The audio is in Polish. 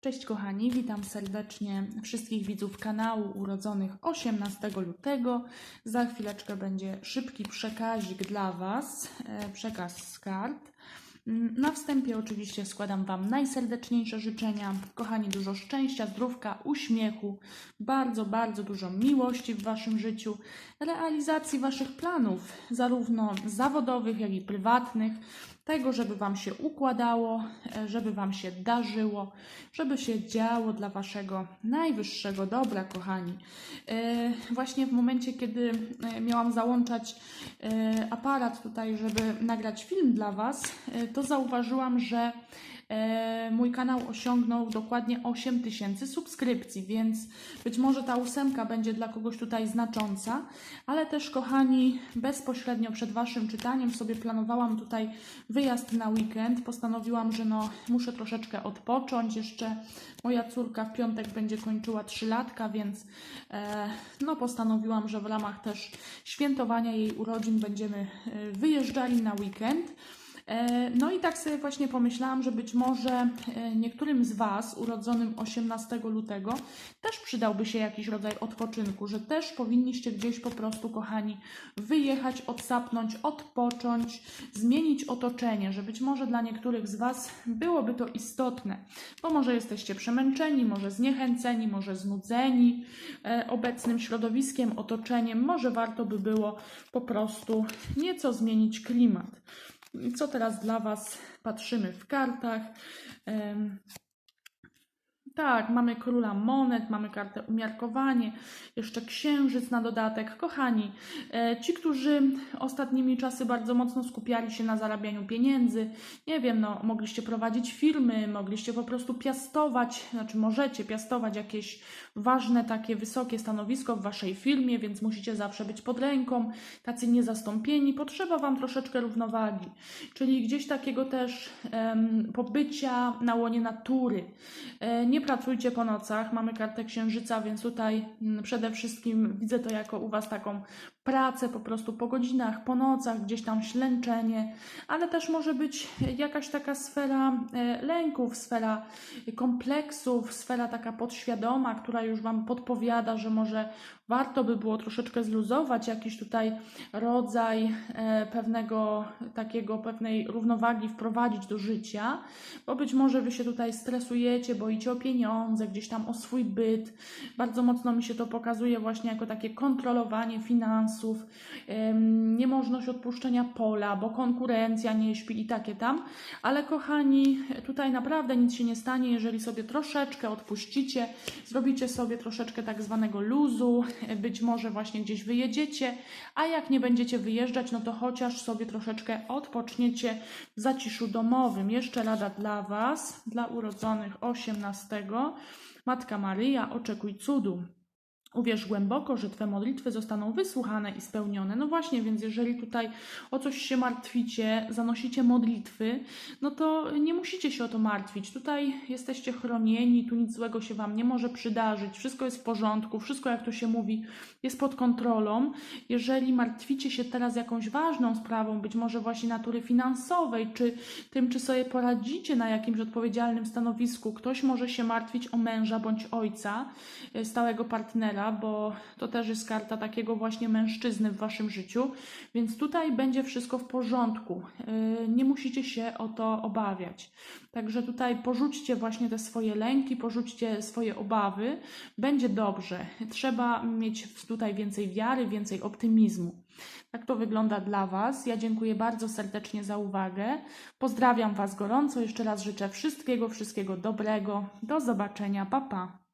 Cześć kochani, witam serdecznie wszystkich widzów kanału urodzonych 18 lutego. Za chwileczkę będzie szybki przekazik dla Was, e, przekaz z kart. Na wstępie oczywiście składam Wam najserdeczniejsze życzenia. Kochani, dużo szczęścia, zdrówka, uśmiechu, bardzo, bardzo dużo miłości w Waszym życiu, realizacji Waszych planów, zarówno zawodowych, jak i prywatnych, tego, żeby Wam się układało, e, żeby Wam się darzyło, żeby się działo dla Waszego najwyższego dobra, kochani. E, Właśnie w momencie, kiedy e, miałam załączać aparat tutaj, żeby nagrać film dla Was, to zauważyłam, że e, mój kanał osiągnął dokładnie 8 tysięcy subskrypcji, więc być może ta ósemka będzie dla kogoś tutaj znacząca, ale też, kochani, bezpośrednio przed Waszym czytaniem sobie planowałam tutaj wyjazd na weekend. Postanowiłam, że no, muszę troszeczkę odpocząć. Jeszcze moja córka w piątek będzie kończyła 3 latka, więc e, no, postanowiłam, że w ramach też świętowania jej urodzin będziemy e, wyjeżdżali na weekend. E, No i tak sobie właśnie pomyślałam, że być może e, niektórym z Was urodzonym 18 lutego też przydałby się jakiś rodzaj odpoczynku, że też powinniście gdzieś po prostu, kochani, wyjechać, odsapnąć, odpocząć, zmienić otoczenie, że być może dla niektórych z Was byłoby to istotne, bo może jesteście przemęczeni, może zniechęceni, może znudzeni e, obecnym środowiskiem, otoczeniem, może warto by było po prostu nieco zmienić klimat. Co teraz dla Was patrzymy w kartach? Tak, mamy króla monet, mamy kartę umiarkowanie, jeszcze księżyc na dodatek. Kochani, e, ci, którzy ostatnimi czasy bardzo mocno skupiali się na zarabianiu pieniędzy, nie wiem, no, mogliście prowadzić firmy, mogliście po prostu piastować, znaczy możecie piastować jakieś ważne, takie wysokie stanowisko w waszej firmie, więc musicie zawsze być pod ręką, tacy niezastąpieni. Potrzeba wam troszeczkę równowagi, czyli gdzieś takiego też pobycia na łonie natury. E, nie pracujcie po nocach, mamy kartę księżyca, więc tutaj mm, przede wszystkim widzę to jako u was taką pracę po prostu po godzinach, po nocach, gdzieś tam ślęczenie, ale też może być jakaś taka sfera e, lęków, sfera kompleksów, sfera taka podświadoma, która już Wam podpowiada, że może warto by było troszeczkę zluzować jakiś tutaj rodzaj e, pewnego takiego, pewnej równowagi wprowadzić do życia, bo być może Wy się tutaj stresujecie, boicie o pieniądze, gdzieś tam o swój byt. Bardzo mocno mi się to pokazuje właśnie jako takie kontrolowanie finansów, em, niemożność odpuszczenia pola, bo konkurencja nie śpi i takie tam. Ale kochani, tutaj naprawdę nic się nie stanie, jeżeli sobie troszeczkę odpuścicie, zrobicie sobie troszeczkę tak zwanego luzu, być może właśnie gdzieś wyjedziecie, a jak nie będziecie wyjeżdżać, no to chociaż sobie troszeczkę odpoczniecie w zaciszu domowym. Jeszcze rada dla Was, dla urodzonych 18. Matka Maryja, oczekuj cudu. Uwierz głęboko, że Twe modlitwy zostaną wysłuchane i spełnione. No właśnie, więc jeżeli tutaj o coś się martwicie, zanosicie modlitwy, no to nie musicie się o to martwić. Tutaj jesteście chronieni, tu nic złego się Wam nie może przydarzyć, wszystko jest w porządku, wszystko, jak to się mówi, jest pod kontrolą. Jeżeli martwicie się teraz jakąś ważną sprawą, być może właśnie natury finansowej, czy tym, czy sobie poradzicie na jakimś odpowiedzialnym stanowisku, ktoś może się martwić o męża bądź ojca, e, stałego partnera, bo to też jest karta takiego właśnie mężczyzny w waszym życiu, więc tutaj będzie wszystko w porządku. Yy, Nie musicie się o to obawiać. Także tutaj porzućcie właśnie te swoje lęki, porzućcie swoje obawy, będzie dobrze. Trzeba mieć tutaj więcej wiary, więcej optymizmu. Tak to wygląda dla Was. Ja dziękuję bardzo serdecznie za uwagę. Pozdrawiam Was gorąco. Jeszcze raz życzę wszystkiego, wszystkiego dobrego. Do zobaczenia. Pa, pa.